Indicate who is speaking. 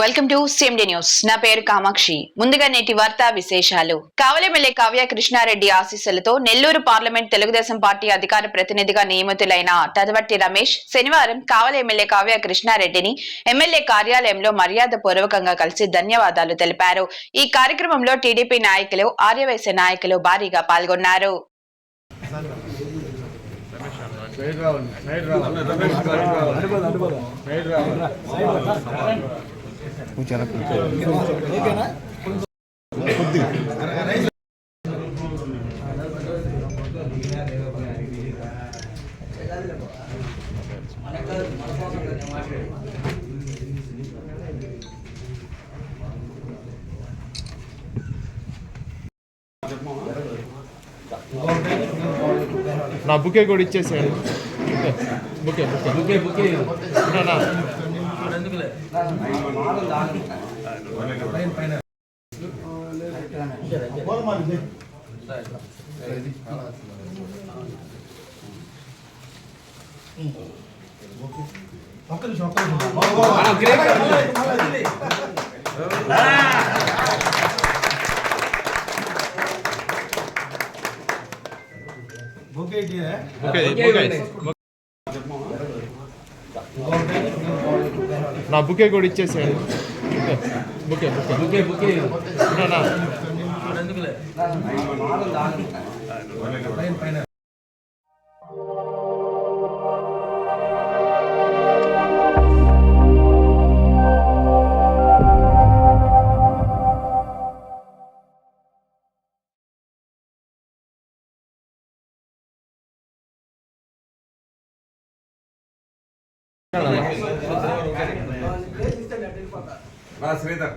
Speaker 1: Welcome to CMD news నా పేరు కామాక్షి. ముందుగా నేటి వార్తా విశేషాలు. కావలి కావ్య కృష్ణారెడ్డి ఆశీస్సులతో నెల్లూరు పార్లమెంట్ తెలుగుదేశం పార్టీ అధికార ప్రతినిధిగా నియమితులైన తదవర్తి రమేష్ శనివారం కావల ఎమ్మెల్యే కావ్య కృష్ణారెడ్డిని ఎమ్మెల్యే కార్యాలయంలో మర్యాద పూర్వకంగా కలిసి ధన్యవాదాలు తెలిపారు. ఈ కార్యక్రమంలో టీడీపీ నాయకులు ఆర్యవైశ్య నాయకులు భారీగా పాల్గొన్నారు.
Speaker 2: నా బుకే కూడా ఇచ్చేసాడు బుకే బుకే బుకే బుకే. నా బుకే బుకే నా బుకే కూడా ఇచ్చేసాడు bouquet bouquet bouquet
Speaker 3: bouquet Sridhar